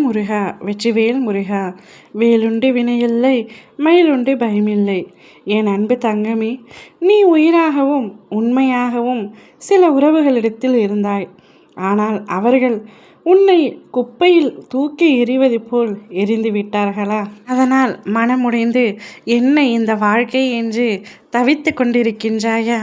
ஓம் முருகா வெற்றிவேல் முருகா வேலுண்டு வினையில்லை மயிலுண்டு பயமில்லை. என் அன்பு தங்கமே நீ உயிராகவும் உண்மையாகவும் சில உறவுகளிடத்தில் இருந்தாய். ஆனால் அவர்கள் உன்னை குப்பையில் தூக்கி எறிவது போல் எரிந்து விட்டார்களா? அதனால் மனமுடைந்து என்ன இந்த வாழ்க்கை என்று தவித்து கொண்டிருக்கின்றாயா?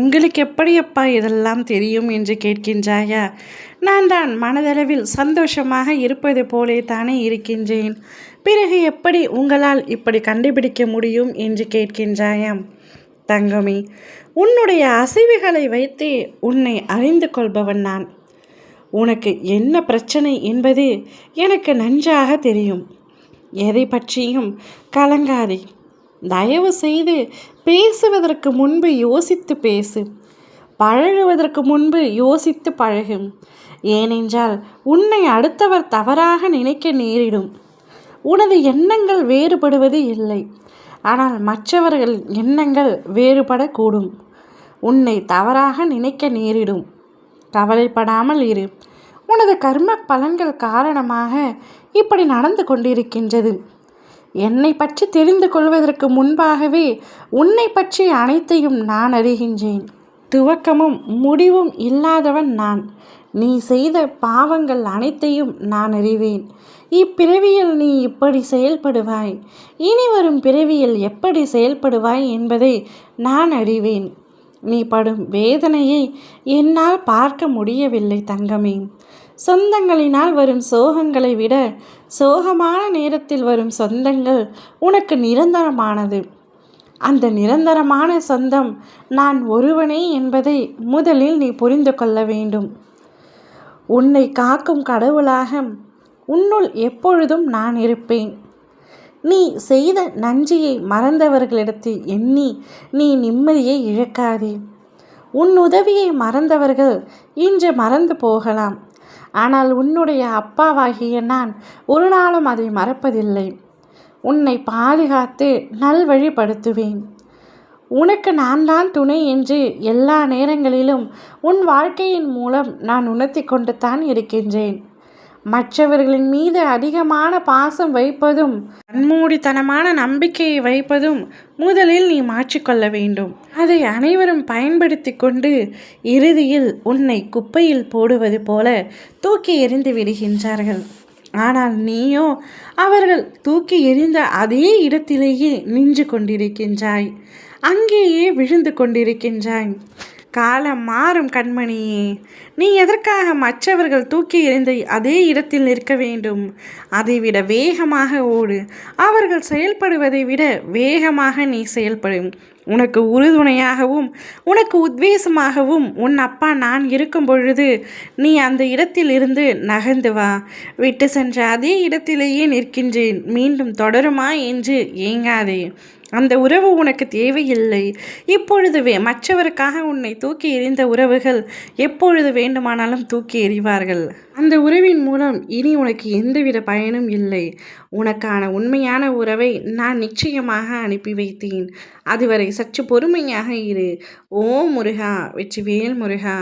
உங்களுக்கு எப்படியப்பா இதெல்லாம் தெரியும் என்று கேட்கின்றாயா? நான் தான் மனதளவில் சந்தோஷமாக இருப்பது போலே தானே இருக்கின்றேன். பிறகு எப்படி உங்களால் இப்படி கண்டுபிடிக்க முடியும் என்று கேட்கின்றாயாம். தங்கமி உன்னுடைய அசைவுகளை வைத்து உன்னை அறிந்து கொள்பவன் நான். உனக்கு என்ன பிரச்சனை என்பது எனக்கு நன்றாக தெரியும். எதை பற்றியும் கலங்காதே. தயவு செய்து பேசுவதற்கு முன்பு யோசித்து பேசு. பழகுவதற்கு முன்பு யோசித்து பழகும். ஏனென்றால் உன்னை அடுத்தவர் தவறாக நினைக்க நேரிடும். உனது எண்ணங்கள் வேறுபடுவது இல்லை. ஆனால் மற்றவர்கள் எண்ணங்கள் வேறுபடக்கூடும். உன்னை தவறாக நினைக்க நேரிடும். கவலைப்படாமல் இரு. உனது கர்ம பலன்கள் காரணமாக இப்படி நடந்து கொண்டிருக்கின்றது. என்னை பற்றி தெரிந்து கொள்வதற்கு முன்பாகவே உன்னை பற்றி அனைத்தையும் நான் அறிகின்றேன். துவக்கமும் முடிவும் இல்லாதவன் நான். நீ செய்த பாவங்கள் அனைத்தையும் நான் அறிவேன். இப்பிறவியில் நீ இப்படி செயல்படுவாய். இனி வரும் பிறவியில் எப்படி செயல்படுவாய் என்பதை நான் அறிவேன். நீ படும் வேதனையை என்னால் பார்க்க முடியவில்லை தங்கமே. சொந்தங்களினால் வரும் சோகங்களை விட சோகமான நேரத்தில் வரும் சொந்தங்கள் உனக்கு நிரந்தரமானது. அந்த நிரந்தரமான சொந்தம் நான் ஒருவனே என்பதை முதலில் நீ புரிந்து கொள்ள வேண்டும். உன்னை காக்கும் கடவுளாக உன்னுள் எப்பொழுதும் நான் இருப்பேன். நீ செய்த நன்றியை மறந்தவர்களிடத்தில் எண்ணி நீ நிம்மதியை இழக்காதே. உன் உதவியை மறந்தவர்கள் இன்று மறந்து போகலாம். ஆனால் உன்னுடைய அப்பாவாகிய நான் ஒரு நாளும் அதை மறப்பதில்லை. உன்னை பாதுகாத்து நல்வழிப்படுத்துவேன் உனக்கு நான் தான் துணை என்று எல்லா நேரங்களிலும் உன் வாழ்க்கையின் மூலம் நான் உணர்த்தி கொண்டு தான் இருக்கின்றேன். மற்றவர்களின் மீது அதிகமான பாசம் வைப்பதும் கண்மூடித்தனமான நம்பிக்கையை வைப்பதும் முதலில் நீ மாற்றிக்கொள்ள வேண்டும். அதை அனைவரும் பயன்படுத்தி கொண்டு இறுதியில் உன்னை குப்பையில் போடுவது போல தூக்கி எறிந்து விடுகின்றார்கள். ஆனால் நீயோ அவர்கள் தூக்கி எறிந்த அதே இடத்திலேயே நின்று கொண்டிருக்கின்றாய். அங்கேயே விழுந்து கொண்டிருக்கின்றாய். காலம் மாறும் கண்மணியே நீ எதற்காக மற்றவர்கள் தூக்கி எறிந்த அதே இடத்தில் நிற்க வேண்டும்? அதைவிட வேகமாக ஓடு. அவர்கள் செயல்படுவதை விட வேகமாக நீ செயல்படும் உனக்கு உறுதுணையாகவும் உனக்கு உத்வேசமாகவும் உன் அப்பா நான் இருக்கும் பொழுது நீ அந்த இடத்தில் இருந்து நகர்ந்து வா. விட்டு சென்ற அதே இடத்திலேயே நிற்கின்றேன். மீண்டும் தொடருமா என்று ஏங்காதே. அந்த உறவு உனக்கு தேவையில்லை. இப்பொழுது மற்றவருக்காக உன்னை தூக்கி எறிந்த உறவுகள் எப்பொழுது வேண்டுமானாலும் தூக்கி எறிவார்கள். அந்த உறவின் மூலம் இனி உனக்கு எந்தவித பயனும் இல்லை. உனக்கான உண்மையான உறவை நான் நிச்சயமாக அனுப்பி வைத்தேன். அதுவரை சற்று பொறுமையாக இரு. ஓ முருகா வெற்றிவேல் முருகா.